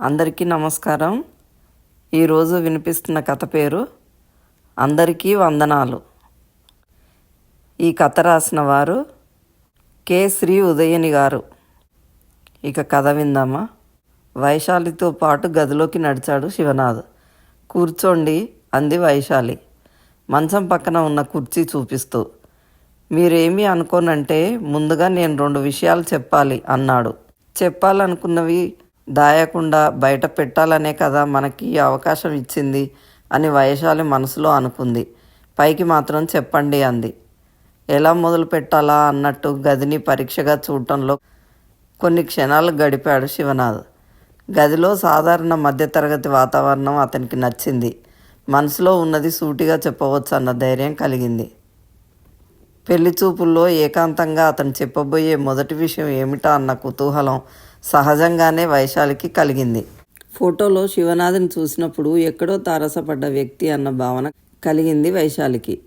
అందరికీ నమస్కారం. ఈరోజు వినిపిస్తున్న కథ పేరు అందరికీ వందనాలు. ఈ కథ రాసిన వారు కె. శ్రీ ఉదయని గారు. ఇక కథ విందామా? వైశాలితో పాటు గదిలోకి నడిచాడు శివనాథ్. కూర్చోండి అంది వైశాలి. మంచం పక్కన ఉన్న కుర్చీ చూపిస్తూ. మీరేమీ అనుకోనంటే ముందుగా నేను రెండు విషయాలు చెప్పాలి అన్నాడు. చెప్పాలనుకున్నవి దాయకుండా బయట పెట్టాలనే కదా మనకి అవకాశం ఇచ్చింది అని వైశాలి మనసులో అనుకుంది. పైకి మాత్రం చెప్పండి అంది. ఎలా మొదలు పెట్టాలా అన్నట్టు గదిని పరీక్షగా చూడటంలో కొన్ని క్షణాలు గడిపాడు శివనాథ్. గదిలో సాధారణ మధ్యతరగతి వాతావరణం అతనికి నచ్చింది. మనసులో ఉన్నది సూటిగా చెప్పవచ్చు అన్న ధైర్యం కలిగింది. పెళ్ళి చూపుల్లో ఏకాంతంగా అతను చెప్పబోయే మొదటి విషయం ఏమిటా అన్న కుతూహలం సహజంగానే వైశాలికి కలిగింది. ఫోటోలో శివనాథ్ని చూసినప్పుడు ఎక్కడో తారసపడ్డ వ్యక్తి అన్న భావన కలిగింది వైశాలికి.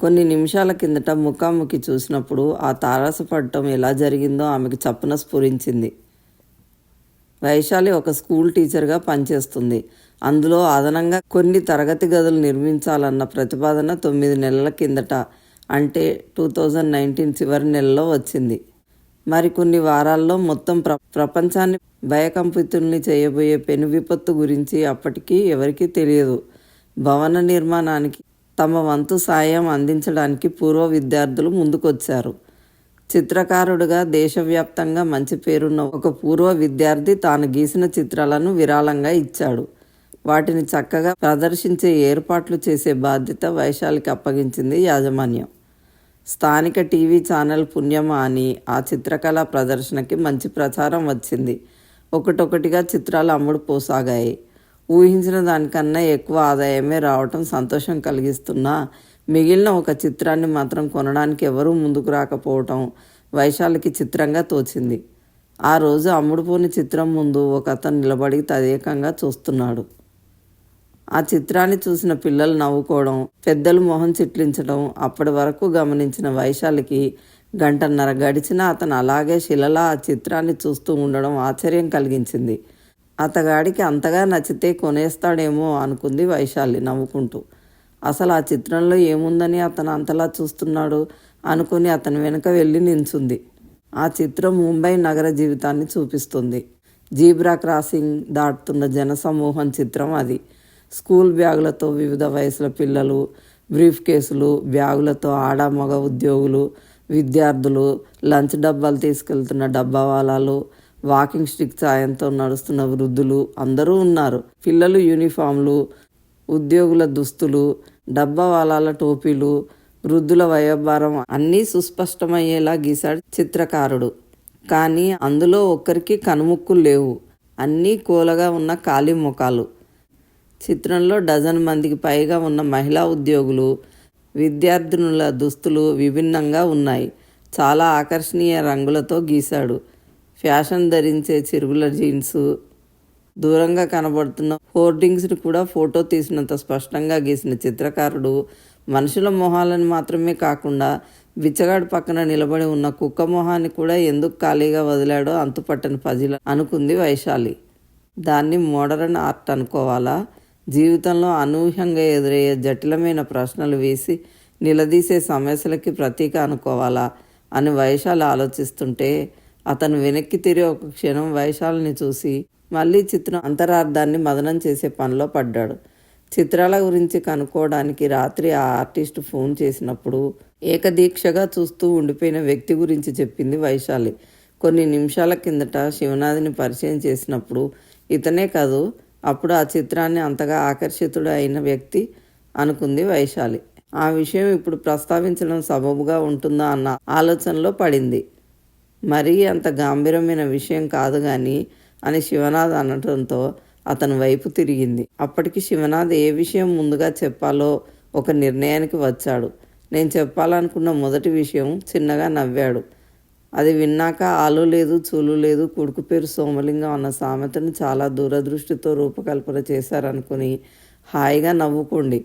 కొన్ని నిమిషాల కిందట ముఖాముఖి చూసినప్పుడు ఆ తారసపడటం ఎలా జరిగిందో ఆమెకు చప్పున స్ఫురించింది. వైశాలి ఒక స్కూల్ టీచర్గా పనిచేస్తుంది. అందులో అదనంగా కొన్ని తరగతి గదులు నిర్మించాలన్న ప్రతిపాదన తొమ్మిది నెలల కిందట అంటే టూ థౌజండ్ నైన్టీన్ చివరి నెలలో వచ్చింది. మరికొన్ని వారాల్లో మొత్తం ప్ర ప్రపంచాన్ని భయకంపితుల్ని చేయబోయే పెను విపత్తు గురించి అప్పటికీ ఎవరికీ తెలియదు. భవన నిర్మాణానికి తమ వంతు సాయం అందించడానికి పూర్వ విద్యార్థులు ముందుకొచ్చారు. చిత్రకారుడుగా దేశవ్యాప్తంగా మంచి పేరున్న ఒక పూర్వ విద్యార్థి తాను గీసిన చిత్రాలను విరాళంగా ఇచ్చాడు. వాటిని చక్కగా ప్రదర్శించే ఏర్పాట్లు చేసే బాధ్యత వైశాలికి అప్పగించింది యాజమాన్యం. స్థానిక టీవీ ఛానల్ పుణ్యమా అని ఆ చిత్రకళా ప్రదర్శనకి మంచి ప్రచారం వచ్చింది. ఒకటొకటిగా చిత్రాలు అమ్ముడు పోసాగాయి. ఊహించిన దానికన్నా ఎక్కువ ఆదాయమే రావటం సంతోషం కలిగిస్తున్నా మిగిలిన ఒక చిత్రాన్ని మాత్రం కొనడానికి ఎవరూ ముందుకు రాకపోవటం వైశాలికి చిత్రంగా తోచింది. ఆ రోజు అమ్ముడుపోని చిత్రం ముందు ఒక అతను నిలబడి తదేకంగా చూస్తున్నాడు. ఆ చిత్రాన్ని చూసిన పిల్లలు నవ్వుకోవడం పెద్దలు మొహం చిట్లించడం అప్పటి వరకు గమనించిన వైశాలికి గంటన్నర గడిచినా అతను అలాగే శిలలా ఆ చిత్రాన్ని చూస్తూ ఉండడం ఆశ్చర్యం కలిగించింది. అతగాడికి అంతగా నచ్చితే కొనేస్తాడేమో అనుకుంది వైశాలి నవ్వుకుంటూ. అసలు ఆ చిత్రంలో ఏముందని అతను అంతలా చూస్తున్నాడు అనుకుని అతని వెనుక వెళ్ళి నించుంది. ఆ చిత్రం ముంబై నగర జీవితాన్ని చూపిస్తుంది. జీబ్రా క్రాసింగ్ దాటుతున్న జనసమూహం చిత్రం అది. స్కూల్ బ్యాగులతో వివిధ వయసుల పిల్లలు బ్రీఫ్ కేసులు బ్యాగులతో ఆడ మగ ఉద్యోగులు విద్యార్థులు లంచ్ డబ్బాలు తీసుకెళ్తున్న డబ్బా వాలాలు వాకింగ్ స్టిక్ సాయంతో నడుస్తున్న వృద్ధులు అందరూ ఉన్నారు. పిల్లలు యూనిఫామ్లు ఉద్యోగుల దుస్తులు డబ్బా వాలాల టోపీలు వృద్ధుల వయోభారం అన్నీ సుస్పష్టమయ్యేలా గీశాడు చిత్రకారుడు. కానీ అందులో ఒక్కరికి కనుముక్కులు లేవు. అన్నీ కోలగా ఉన్న ఖాళీ ముఖాలు. చిత్రంలో డజన్ మందికి పైగా ఉన్న మహిళా ఉద్యోగులు విద్యార్థినుల దుస్తులు విభిన్నంగా ఉన్నాయి. చాలా ఆకర్షణీయ రంగులతో గీశాడు. ఫ్యాషన్ ధరించే చిరుగుల జీన్స్ దూరంగా కనబడుతున్న హోర్డింగ్స్ని కూడా ఫోటో తీసినంత స్పష్టంగా గీసిన చిత్రకారుడు మనుషుల మొహాలను మాత్రమే కాకుండా బిచ్చగాడు పక్కన నిలబడి ఉన్న కుక్క మొహాన్ని కూడా ఎందుకు ఖాళీగా వదిలాడో అంతుపట్టని పజిల అనుకుంది వైశాలి. దాన్ని మోడర్న్ ఆర్ట్ అనుకోవాలా? జీవితంలో అనూహ్యంగా ఎదురయ్యే జటిలమైన ప్రశ్నలు వేసి నిలదీసే సమస్యలకి ప్రతీక అనుకోవాలా అని వైశాలి ఆలోచిస్తుంటే అతను వెనక్కి తిరిగి ఒక క్షణం వైశాలిని చూసి మళ్ళీ చిత్రం అంతరార్థాన్ని మదనం చేసే పనిలో పడ్డాడు. చిత్రాల గురించి కనుక్కోవడానికి రాత్రి ఆ ఆర్టిస్ట్ ఫోన్ చేసినప్పుడు ఏకదీక్షగా చూస్తూ ఉండిపోయిన వ్యక్తి గురించి చెప్పింది వైశాలి. కొన్ని నిమిషాల కిందట శివనాథిని పరిచయం చేసినప్పుడు ఇతనే కాదు అప్పుడు ఆ చిత్రాన్ని అంతగా ఆకర్షితుడు అయిన వ్యక్తి అనుకుంది వైశాలి. ఆ విషయం ఇప్పుడు ప్రస్తావించడం సబబుగా ఉంటుందా అన్న ఆలోచనలో పడింది. మరీ అంత గాంభీరమైన విషయం కాదు కానీ అని శివనాథ్ అనడంతో అతని వైపు తిరిగింది. అప్పటికి శివనాథ్ ఏ విషయం ముందుగా చెప్పాలో ఒక నిర్ణయానికి వచ్చాడు. నేను చెప్పాలనుకున్న మొదటి విషయం చిన్నగా నవ్వాడు. అది విన్నాక ఆలు లేదు చూలు లేదు కొడుకు పేరు సోమలింగం అన్న సామెతను చాలా దూరదృష్టితో రూపకల్పన చేశారనుకుని హాయిగా నవ్వుకోండి.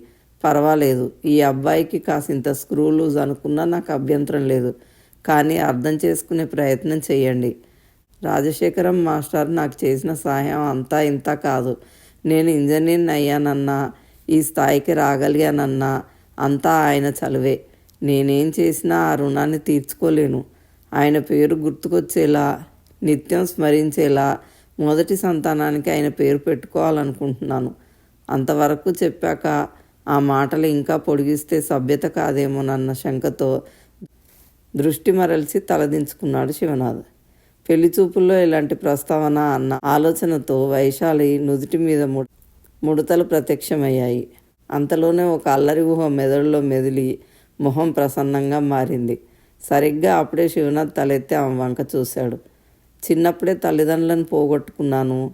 పర్వాలేదు ఈ అబ్బాయికి కాసింత స్క్రూ లూజ్ అనుకున్నా నాకు అభ్యంతరం లేదు కానీ అర్థం చేసుకునే ప్రయత్నం చేయండి. రాజశేఖరం మాస్టర్ నాకు చేసిన సహాయం అంతా ఇంత కాదు. నేను ఇంజనీర్ని అయ్యానన్నా ఈ స్థాయికి రాగలిగానన్నా అంతా ఆయన చలువే. నేనేం చేసినా ఆ రుణాన్ని తీర్చుకోలేను. ఆయన పేరు గుర్తుకొచ్చేలా నిత్యం స్మరించేలా మొదటి సంతానానికి ఆయన పేరు పెట్టుకోవాలనుకుంటున్నాను. అంతవరకు చెప్పాక ఆ మాటలు ఇంకా పొడిగిస్తే సభ్యత కాదేమోనన్న శంకతో దృష్టి మరల్చి తలదించుకున్నాడు శివనాథ్. పెళ్ళి చూపుల్లో ఇలాంటి ప్రస్తావన అన్న ఆలోచనతో వైశాలి నుదుటి మీద ము ముడతలు ప్రత్యక్షమయ్యాయి. అంతలోనే ఒక అల్లరి ఊహ మెదడులో మెదిలి మొహం ప్రసన్నంగా మారింది. సరిగ్గా అప్పుడే శివనాథ్ తలెత్తి ఆమె వంక చూశాడు. చిన్నప్పుడే తల్లిదండ్రులను పోగొట్టుకున్నాను.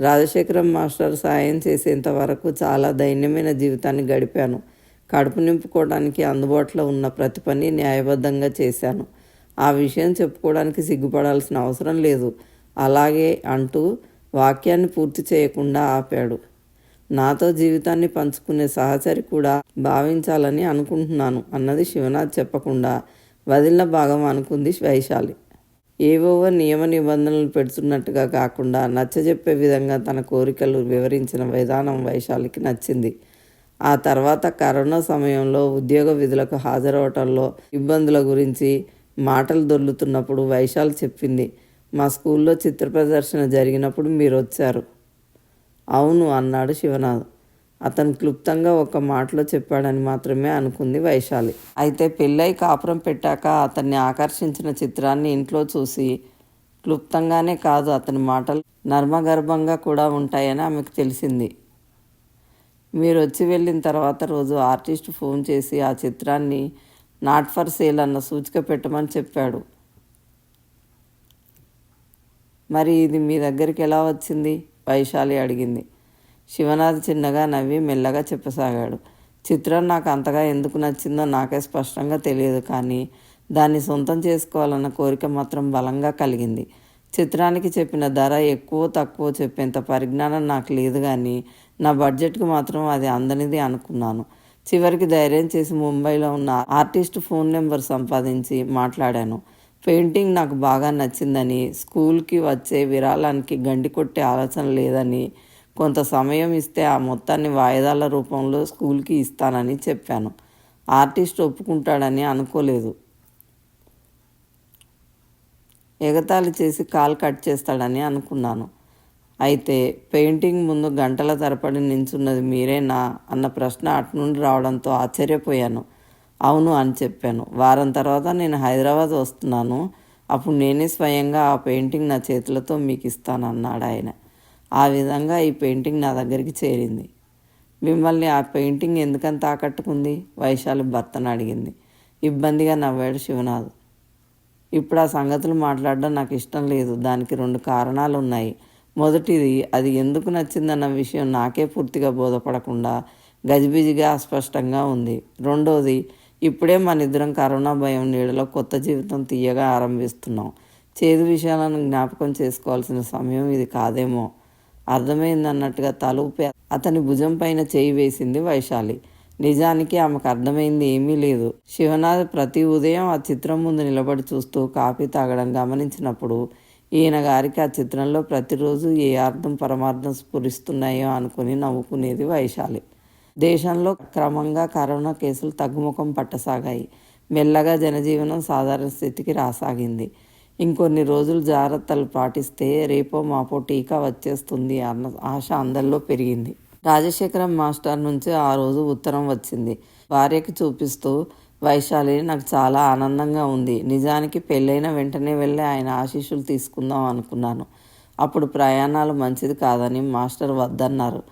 రాజశేఖరం మాస్టర్ సాయం చేసేంత వరకు చాలా దైన్యమైన జీవితాన్ని గడిపాను. కడుపు నింపుకోవడానికి అందుబాటులో ఉన్న ప్రతి పని న్యాయబద్ధంగా చేశాను. ఆ విషయం చెప్పుకోవడానికి సిగ్గుపడాల్సిన అవసరం లేదు. అలాగే అంటూ వాక్యాన్ని పూర్తి చేయకుండా ఆపాడు. నాతో జీవితాన్ని పంచుకునే సహచరి కూడా భావించాలని అనుకుంటున్నాను అన్నది శివనాథ్ చెప్పకుండా వదిలిన భాగం అనుకుంది వైశాలి. ఏవోవో నియమ నిబంధనలు పెడుతున్నట్టుగా కాకుండా నచ్చజెప్పే విధంగా తన కోరికలు వివరించిన విధానం వైశాలికి నచ్చింది. ఆ తర్వాత కరోనా సమయంలో ఉద్యోగ విధులకు హాజరవటంలో ఇబ్బందుల గురించి మాటలు దొర్లుతున్నప్పుడు వైశాలి చెప్పింది మా స్కూల్లో చిత్ర ప్రదర్శన జరిగినప్పుడు మీరు వచ్చారు అవును అన్నాడు శివనాథ్. అతను క్లుప్తంగా ఒక మాటలో చెప్పాడని మాత్రమే అనుకుంది వైశాలి. అయితే పెళ్ళై కాపురం పెట్టాక అతన్ని ఆకర్షించిన చిత్రాన్ని ఇంట్లో చూసి క్లుప్తంగానే కాదు అతని మాటలు నర్మగర్భంగా కూడా ఉంటాయని ఆమెకు తెలిసింది. మీరు వచ్చి వెళ్ళిన తర్వాత రోజు ఆర్టిస్ట్ ఫోన్ చేసి ఆ చిత్రాన్ని నాట్ ఫర్ సేల్ అన్న సూచిక పెట్టమని చెప్పాడు. మరి ఇది మీ దగ్గరికి ఎలా వచ్చింది? వైశాలి అడిగింది. శివనాథ్ చిన్నగా నవ్వి మెల్లగా చెప్పసాగాడు. చిత్రం నాకు అంతగా ఎందుకు నచ్చిందో నాకే స్పష్టంగా తెలియదు కానీ దాన్ని సొంతం చేసుకోవాలన్న కోరిక మాత్రం బలంగా కలిగింది. చిత్రానికి చెప్పిన ధర ఎక్కువ తక్కువ చెప్పేంత పరిజ్ఞానం నాకు లేదు కానీ నా బడ్జెట్కి మాత్రం అది అందనిది అనుకున్నాను. చివరికి ధైర్యం చేసి ముంబైలో ఉన్న ఆర్టిస్ట్ ఫోన్ నెంబర్ సంపాదించి మాట్లాడాను. పెయింటింగ్ నాకు బాగా నచ్చిందని స్కూల్కి వచ్చే విరాళానికి గండి కొట్టే ఆలోచన లేదని కొంత సమయం ఇస్తే ఆ మొత్తాన్ని వాయిదాల రూపంలో స్కూల్కి ఇస్తానని చెప్పాను. ఆర్టిస్ట్ ఒప్పుకుంటాడని అనుకోలేదు. ఎగతాళి చేసి కాల్ కట్ చేస్తాడని అనుకున్నాను. అయితే పెయింటింగ్ ముందు గంటల తరపడి నించున్నది మీరేనా అన్న ప్రశ్న అటు నుండి రావడంతో ఆశ్చర్యపోయాను. అవును అని చెప్పాను. వారం తర్వాత నేను హైదరాబాద్ వస్తున్నాను. అప్పుడు నేనే స్వయంగా ఆ పెయింటింగ్ నా చేతులతో మీకు ఇస్తాను అన్నాడు ఆయన ఆ విధంగా ఈ పెయింటింగ్ నా దగ్గరికి చేరింది. మిమ్మల్ని ఆ పెయింటింగ్ ఎందుకంత ఆకట్టుకుంది? వైశాలి భర్తను అడిగింది. ఇబ్బందిగా నవ్వాడు శివనాథ్. ఇప్పుడు ఆ సంగతులు మాట్లాడడం నాకు ఇష్టం లేదు. దానికి రెండు కారణాలు ఉన్నాయి. మొదటిది అది ఎందుకు నచ్చిందన్న విషయం నాకే పూర్తిగా బోధపడకుండా గజిబిజిగా అస్పష్టంగా ఉంది. రెండోది ఇప్పుడే మన ఇద్దరం కరోనా భయం నీడలో కొత్త జీవితం తీయగా ఆరంభిస్తున్నాం. చేదు విషయాలను జ్ఞాపకం చేసుకోవాల్సిన సమయం ఇది కాదేమో. అర్థమైందన్నట్టుగా తలూపి అతని భుజం పైన చేయి వేసింది వైశాలి. నిజానికి ఆమెకు అర్థమైంది ఏమీ లేదు. శివనాథ్ ప్రతి ఉదయం ఆ చిత్రం ముందు నిలబడి చూస్తూ కాఫీ తాగడం గమనించినప్పుడు ఈయన గారికి ఆ చిత్రంలో ప్రతిరోజు ఏ అర్థం పరమార్థం స్ఫురిస్తున్నాయో అనుకుని నవ్వుకునేది వైశాలి. దేశంలో క్రమంగా కరోనా కేసులు తగ్గుముఖం పట్టసాగాయి. మెల్లగా జనజీవనం సాధారణ స్థితికి రాసాగింది. ఇంకొన్ని రోజులు జాగ్రత్తలు పాటిస్తే రేపో మాపో టీకా వచ్చేస్తుంది అన్న ఆశ అందరిలో పెరిగింది. రాజశేఖరం మాస్టర్ నుంచి ఆ రోజు ఉత్తరం వచ్చింది. భార్యకి చూపిస్తూ వైశాలి నాకు చాలా ఆనందంగా ఉంది. నిజానికి పెళ్ళైన వెంటనే వెళ్ళి ఆయన ఆశీస్సులు తీసుకుందాం అనుకున్నాను. అప్పుడు ప్రయాణాలు మంచిది కాదని మాస్టర్ వద్దన్నారు.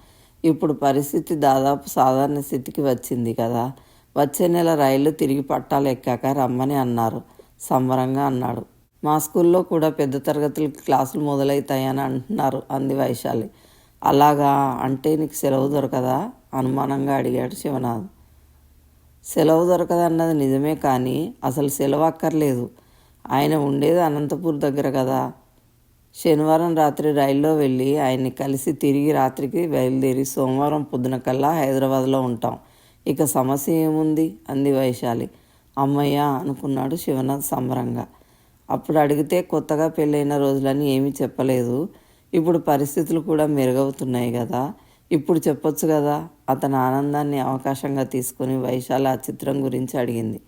ఇప్పుడు పరిస్థితి దాదాపు సాధారణ స్థితికి వచ్చింది కదా. వచ్చే నెల రైళ్ళు తిరిగి పట్టాలు ఎక్కాక రమ్మని అన్నారు. సంబరంగా అన్నాడు. మా స్కూల్లో కూడా పెద్ద తరగతులు క్లాసులు మొదలవుతాయని అంటున్నారు అంది వైశాలి. అలాగా? అంటే నీకు సెలవు దొరకదా? అనుమానంగా అడిగాడు శివనాథ్. సెలవు దొరకదన్నది నిజమే కానీ అసలు సెలవు అక్కర్లేదు. ఆయన ఉండేది అనంతపూర్ దగ్గర కదా. శనివారం రాత్రి రైల్లో వెళ్ళి ఆయన్ని కలిసి తిరిగి రాత్రికి బయలుదేరి సోమవారం పొద్దున కల్లా హైదరాబాద్లో ఉంటాం. ఇక సమస్య ఏముంది? అంది వైశాలి. అమ్మయ్య అనుకున్నాడు శివనాథ్ సంబరంగా. అప్పుడు అడిగితే కొత్తగా పెళ్ళైన రోజులని ఏమీ చెప్పలేదు. ఇప్పుడు పరిస్థితులు కూడా మెరుగవుతున్నాయి కదా. ఇప్పుడు చెప్పొచ్చు కదా. అతని ఆనందాన్ని అవకాశంగా తీసుకుని వైశాల ఆ చిత్రం గురించి అడిగింది.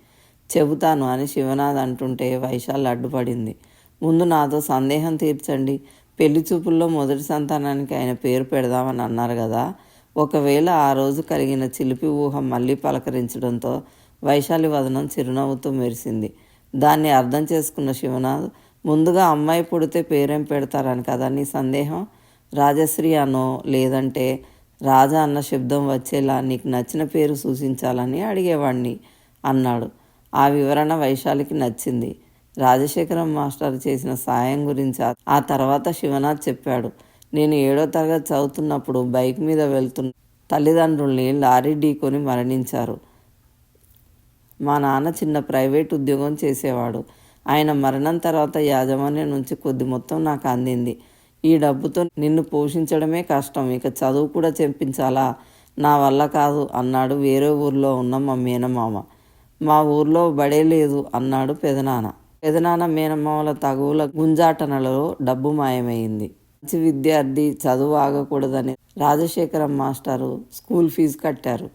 చెబుతాను అని శివనాథ్ అంటుంటే వైశాల్ అడ్డుపడింది. ముందు నాతో సందేహం తీర్చండి. పెళ్ళి చూపుల్లో మొదటి సంతానానికి ఆయన పేరు పెడదామని అన్నారు కదా. ఒకవేళ ఆ రోజు కలిగిన చిలిపి ఊహ మళ్ళీ పలకరించడంతో వైశాలి వదనం చిరునవ్వుతూ మెరిసింది. దాన్ని అర్థం చేసుకున్న శివనాథ్ ముందుగా అమ్మాయి పుడితే పేరేం పెడతారని కదా నీ సందేహం? రాజశ్రీ అనో లేదంటే రాజా అన్న శబ్దం వచ్చేలా నీకు నచ్చిన పేరు సూచించాలని అడిగేవాడిని అన్నాడు. ఆ వివరణ వైశాలికి నచ్చింది. రాజశేఖరం మాస్టర్ చేసిన సాయం గురించి ఆ తర్వాత శివనాథ్ చెప్పాడు. నేను ఏడో తరగతి చదువుతున్నప్పుడు బైక్ మీద వెళ్తున్న తల్లిదండ్రుల్ని లారీ ఢీకొని మరణించారు. మా నాన్న చిన్న ప్రైవేట్ ఉద్యోగం చేసేవాడు. ఆయన మరణం తర్వాత యాజమాన్యం నుంచి కొద్ది మొత్తం నాకు అందింది. ఈ డబ్బుతో నిన్ను పోషించడమే కష్టం. ఇక చదువు కూడా చెంపించాలా నా వల్ల కాదు అన్నాడు వేరే ఊర్లో ఉన్న మా మేనమామ. మా ఊర్లో బడే లేదు అన్నాడు పెదనాన్న. పెదనాన్న మేనమామల తగువుల గుంజాటనలలో డబ్బు మాయమైంది. మంచి విద్యార్థి చదువు ఆగకూడదని రాజశేఖరం మాస్టారు స్కూల్ ఫీజు కట్టారు.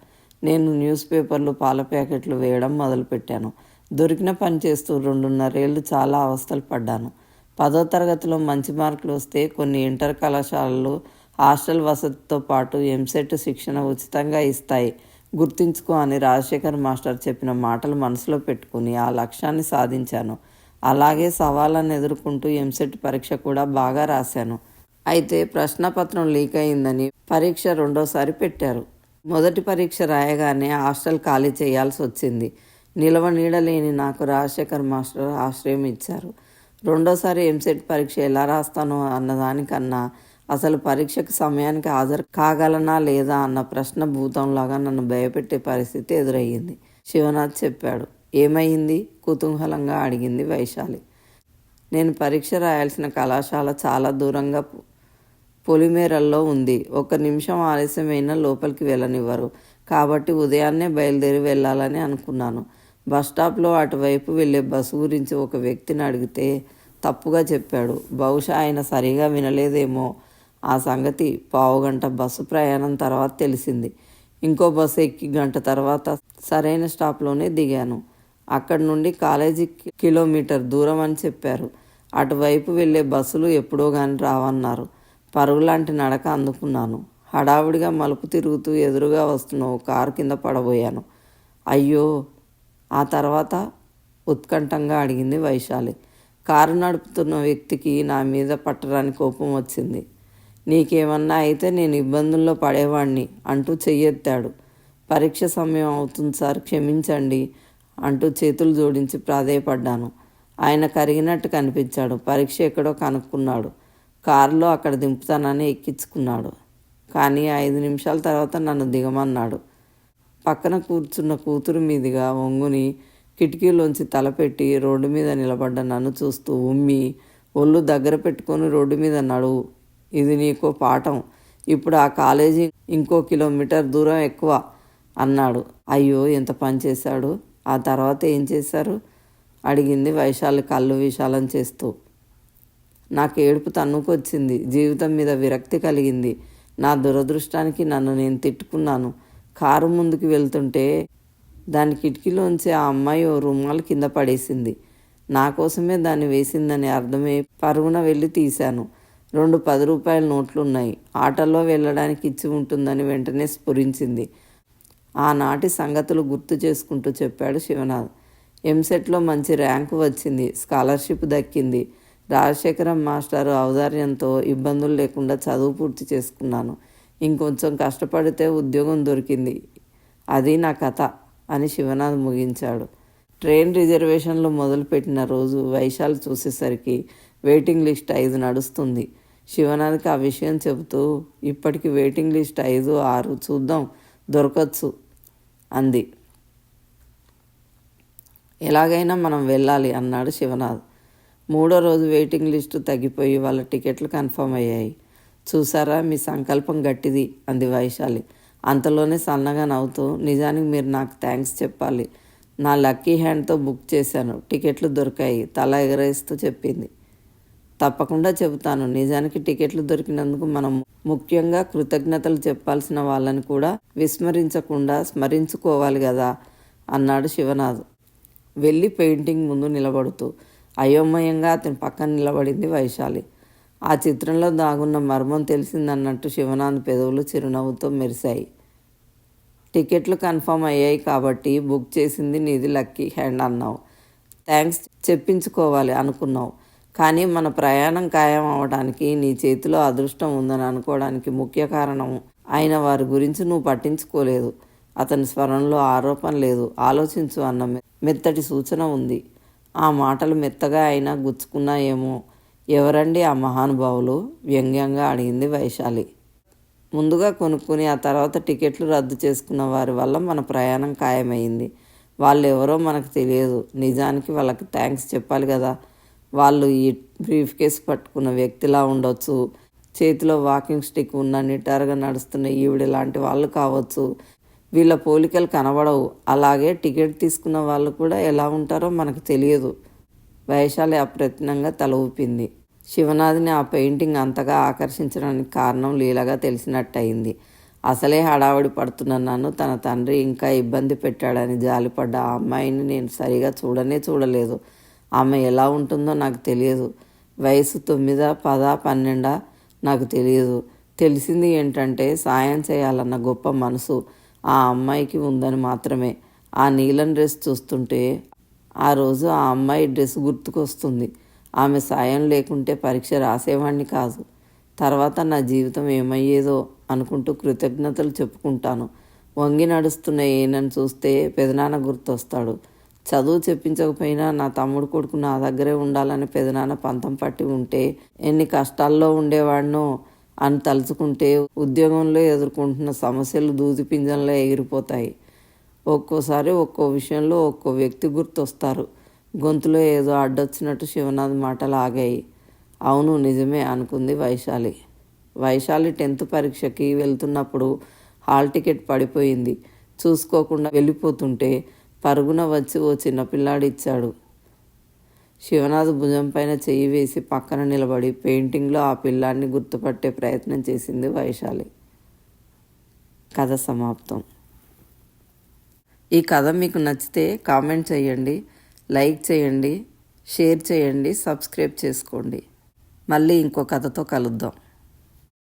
నేను న్యూస్ పేపర్లు పాల ప్యాకెట్లు వేయడం మొదలుపెట్టాను. దొరికిన పని చేస్తూ రెండున్నరేళ్ళు చాలా అవస్థలు పడ్డాను. పదో తరగతిలో మంచి మార్కులు వస్తే కొన్ని ఇంటర్ కళాశాలలు హాస్టల్ వసతితో పాటు ఎంసెట్ శిక్షణ ఉచితంగా ఇస్తాయి. గుర్తించుకో అని రాజశేఖర్ మాస్టర్ చెప్పిన మాటలు మనసులో పెట్టుకుని ఆ లక్ష్యాన్ని సాధించాను. అలాగే సవాళ్ళను ఎదుర్కొంటూ ఎంసెట్ పరీక్ష కూడా బాగా రాశాను. అయితే ప్రశ్నపత్రం లీక్ అయిందని పరీక్ష రెండోసారి పెట్టారు. మొదటి పరీక్ష రాయగానే హాస్టల్ ఖాళీ చేయాల్సి వచ్చింది. నిలవ నీడలేని నాకు రాజశేఖర్ మాస్టర్ ఆశ్రయం ఇచ్చారు. రెండోసారి ఎంసెట్ పరీక్ష ఎలా రాస్తానో అన్నదానికన్నా అసలు పరీక్షకు సమయానికి హాజరు కాగలనా లేదా అన్న ప్రశ్న భూతంలాగా నన్ను భయపెట్టే పరిస్థితి ఎదురయ్యింది. శివనాథ్ చెప్పాడు. ఏమైంది? కుతూహలంగా అడిగింది వైశాలి. నేను పరీక్ష రాయాల్సిన కళాశాల చాలా దూరంగా పొలిమేరల్లో ఉంది. ఒక నిమిషం ఆలస్యమైనా లోపలికి వెళ్ళనివ్వరు. కాబట్టి ఉదయాన్నే బయలుదేరి వెళ్ళాలని అనుకున్నాను. బస్ స్టాప్లో అటువైపు వెళ్ళే బస్సు గురించి ఒక వ్యక్తిని అడిగితే తప్పుగా చెప్పాడు. బహుశా ఆయన సరిగా వినలేదేమో. ఆ సంగతి పావుగంట బస్సు ప్రయాణం తర్వాత తెలిసింది. ఇంకో బస్సు ఎక్కి గంట తర్వాత సరైన స్టాప్లోనే దిగాను. అక్కడి నుండి కాలేజీ కిలోమీటర్ దూరం అని చెప్పారు. అటువైపు వెళ్ళే బస్సులు ఎప్పుడో కానీ రావన్నారు. పరుగులాంటి నడక అందుకున్నాను. హడావుడిగా మలుపు తిరుగుతూ ఎదురుగా వస్తున్న ఓ కారు కింద పడబోయాను. అయ్యో! ఆ తర్వాత ఉత్కంఠంగా అడిగింది వైశాలి. కారు నడుపుతున్న వ్యక్తికి నా మీద పట్టరాని కోపం వచ్చింది. నీకేమన్నా అయితే నేను ఇబ్బందుల్లో పడేవాణ్ణి అంటూ చెయ్యెత్తాడు. పరీక్ష సమయం అవుతుంది సార్ క్షమించండి అంటూ చేతులు జోడించి ప్రాధేయపడ్డాను. ఆయన కరిగినట్టు కనిపించాడు. పరీక్ష ఎక్కడో కనుక్కున్నాడు. కారులో అక్కడ దింపుతానని ఎక్కించుకున్నాడు. కానీ ఐదు నిమిషాల తర్వాత నన్ను దిగమన్నాడు. పక్కన కూర్చున్న కూతురు మీదుగా వంగుని కిటికీలోంచి తలపెట్టి రోడ్డు మీద నిలబడ్డ నన్ను చూస్తూ ఉమ్మి ఒళ్ళు దగ్గర పెట్టుకొని రోడ్డు మీద నడువు ఇది నీకో పాఠం. ఇప్పుడు ఆ కాలేజీ ఇంకో కిలోమీటర్ దూరం ఎక్కువ అన్నాడు. అయ్యో ఎంత పని చేశాడు? ఆ తర్వాత ఏం చేశారు? అడిగింది వైశాలి కళ్ళు విశాలం చేస్తూ. నాకు ఏడుపు తన్నుకొచ్చింది. జీవితం మీద విరక్తి కలిగింది. నా దురదృష్టానికి నన్ను నేను తిట్టుకున్నాను. కారు ముందుకు వెళ్తుంటే దాని కిటికీలోంచి ఆ అమ్మాయి ఓ రుమాలు కింద పడేసింది. నా కోసమే దాన్ని వేసిందని అర్థమై పరుగున వెళ్ళి తీశాను. రెండు పది రూపాయల నోట్లున్నాయి. ఆటోలో వెళ్ళడానికి ఇచ్చి ఉంటుందని వెంటనే స్ఫురించింది. ఆనాటి సంగతులు గుర్తు చేసుకుంటూ చెప్పాడు శివనాథ్. ఎంసెట్లో మంచి ర్యాంకు వచ్చింది. స్కాలర్షిప్ దక్కింది. రాజశేఖరం మాస్టారు ఔదార్యంతో ఇబ్బందులు లేకుండా చదువు పూర్తి చేసుకున్నాను. ఇంకొంచెం కష్టపడితే ఉద్యోగం దొరికింది. అది నా కథ అని శివనాథ్ ముగించాడు. ట్రైన్ రిజర్వేషన్లు మొదలుపెట్టిన రోజు వైశాల్ చూసేసరికి వెయిటింగ్ లిస్ట్ ఐదు నడుస్తుంది. శివనాథ్కి ఆ విషయం చెబుతూ ఇప్పటికి వెయిటింగ్ లిస్ట్ ఐదు ఆరు చూద్దాం దొరకచ్చు అంది. ఎలాగైనా మనం వెళ్ళాలి అన్నాడు శివనాథ్. మూడో రోజు వెయిటింగ్ లిస్టు తగ్గిపోయి వాళ్ళ టికెట్లు కన్ఫర్మ్ అయ్యాయి. చూసారా మీ సంకల్పం గట్టిది అంది వైశాలి. అంతలోనే సన్నగా నవ్వుతూ నిజానికి మీరు నాకు థ్యాంక్స్ చెప్పాలి. నా లక్కీ హ్యాండ్తో బుక్ చేశాను టికెట్లు దొరికాయి తల ఎగరేస్తూ చెప్పింది. తప్పకుండా చెబుతాను నిజానికి టికెట్లు దొరికినందుకు మనం ముఖ్యంగా కృతజ్ఞతలు చెప్పాల్సిన వాళ్ళని కూడా విస్మరించకుండా స్మరించుకోవాలి కదా అన్నాడు శివనాథ్. వెళ్ళి పెయింటింగ్ ముందు నిలబడుతూ అయోమయంగా అతని పక్కన నిలబడింది వైశాలి. ఆ చిత్రంలో దాగున్న మర్మం తెలిసిందన్నట్టు శివనాథ్ పెదవులు చిరునవ్వుతో మెరిశాయి. టికెట్లు కన్ఫర్మ్ అయ్యాయి కాబట్టి బుక్ చేసింది నీది లక్కీ హ్యాండ్ అన్నావు. థ్యాంక్స్ చెప్పించుకోవాలి అనుకున్నావు. కానీ మన ప్రయాణం ఖాయం అవడానికి నీ చేతిలో అదృష్టం ఉందని అనుకోవడానికి ముఖ్య కారణం ఆయన వారి గురించి నువ్వు పట్టించుకోలేదు. అతని స్వరంలో ఆరోపణ లేదు. ఆలోచించు అన్న మెత్తటి సూచన ఉంది. ఆ మాటలు మెత్తగా అయినా గుచ్చుకున్నా ఏమో ఎవరండి ఆ మహానుభావులు? వ్యంగ్యంగా అడిగింది వైశాలి. ముందుగా కొనుక్కుని ఆ తర్వాత టికెట్లు రద్దు చేసుకున్న వారి వల్ల మన ప్రయాణం ఖాయమైంది. వాళ్ళు ఎవరో మనకు తెలియదు. నిజానికి వాళ్ళకి థ్యాంక్స్ చెప్పాలి కదా. వాళ్ళు ఈ బ్రీఫ్ కేసు పట్టుకున్న వ్యక్తిలా ఉండొచ్చు. చేతిలో వాకింగ్ స్టిక్ ఉన్న నిటారుగా నడుస్తున్న ఈవిడ లాంటి వాళ్ళు కావచ్చు. వీళ్ళ పోలికలు కనబడవు. అలాగే టికెట్ తీసుకున్న వాళ్ళు కూడా ఎలా ఉంటారో మనకు తెలియదు. వైశాలి అప్రయత్నంగా తల ఊపింది. శివనాథ్ని ఆ పెయింటింగ్ అంతగా ఆకర్షించడానికి కారణం లీలగా తెలిసినట్టయింది. అసలే హడావడి పడుతున్న నన్ను తన తండ్రి ఇంకా ఇబ్బంది పెట్టాడని జాలిపడ్డ ఆ అమ్మాయిని నేను సరిగా చూడనే చూడలేదు. ఆమె ఎలా ఉంటుందో నాకు తెలియదు. వయసు తొమ్మిదా పదా పన్నెండా నాకు తెలియదు. తెలిసింది ఏంటంటే సాయం చేయాలన్న గొప్ప మనసు. ఆ అమ్మాయికి ఉందని మాత్రమే. ఆ నీలం డ్రెస్ చూస్తుంటే ఆ రోజు ఆ అమ్మాయి డ్రెస్ గుర్తుకొస్తుంది. ఆమె సాయం లేకుంటే పరీక్ష రాసేవాణ్ణి కాదు. తర్వాత నా జీవితం ఏమయ్యేదో అనుకుంటూ కృతజ్ఞతలు చెప్పుకుంటాను. వంగి నడుస్తున్న ఏనని చూస్తే పెదనాన్న గుర్తొస్తాడు. చదువు చెప్పించకపోయినా నా తమ్ముడు కొడుకు నా దగ్గరే ఉండాలని పెదనాన్న పంతం పట్టి ఉంటే ఎన్ని కష్టాల్లో ఉండేవాడినో అని తలుచుకుంటే ఉద్యోగంలో ఎదుర్కొంటున్న సమస్యలు దూదిపింజంలో ఎగిరిపోతాయి. ఒక్కోసారి ఒక్కో విషయంలో ఒక్కో వ్యక్తి గుర్తొస్తారు. గొంతులో ఏదో అడ్డొచ్చినట్టు శివనాథ్ మాటలు ఆగాయి. అవును నిజమే అనుకుంది వైశాలి. వైశాలి టెన్త్ పరీక్షకి వెళ్తున్నప్పుడు హాల్ టికెట్ పడిపోయింది. చూసుకోకుండా వెళ్ళిపోతుంటే పరుగున వచ్చి ఓ చిన్నపిల్లాడు ఇచ్చాడు శివనాథ్ భుజం పైన చెయ్యి వేసి పక్కన నిలబడి పెయింటింగ్లో ఆ పిల్లాన్ని గుర్తుపట్టే ప్రయత్నం చేసింది వైశాలి. కథ సమాప్తం. ఈ కథ మీకు నచ్చితే కామెంట్ చేయండి లైక్ చేయండి షేర్ చేయండి సబ్స్క్రైబ్ చేసుకోండి. మళ్ళీ ఇంకో కథతో కలుద్దాం.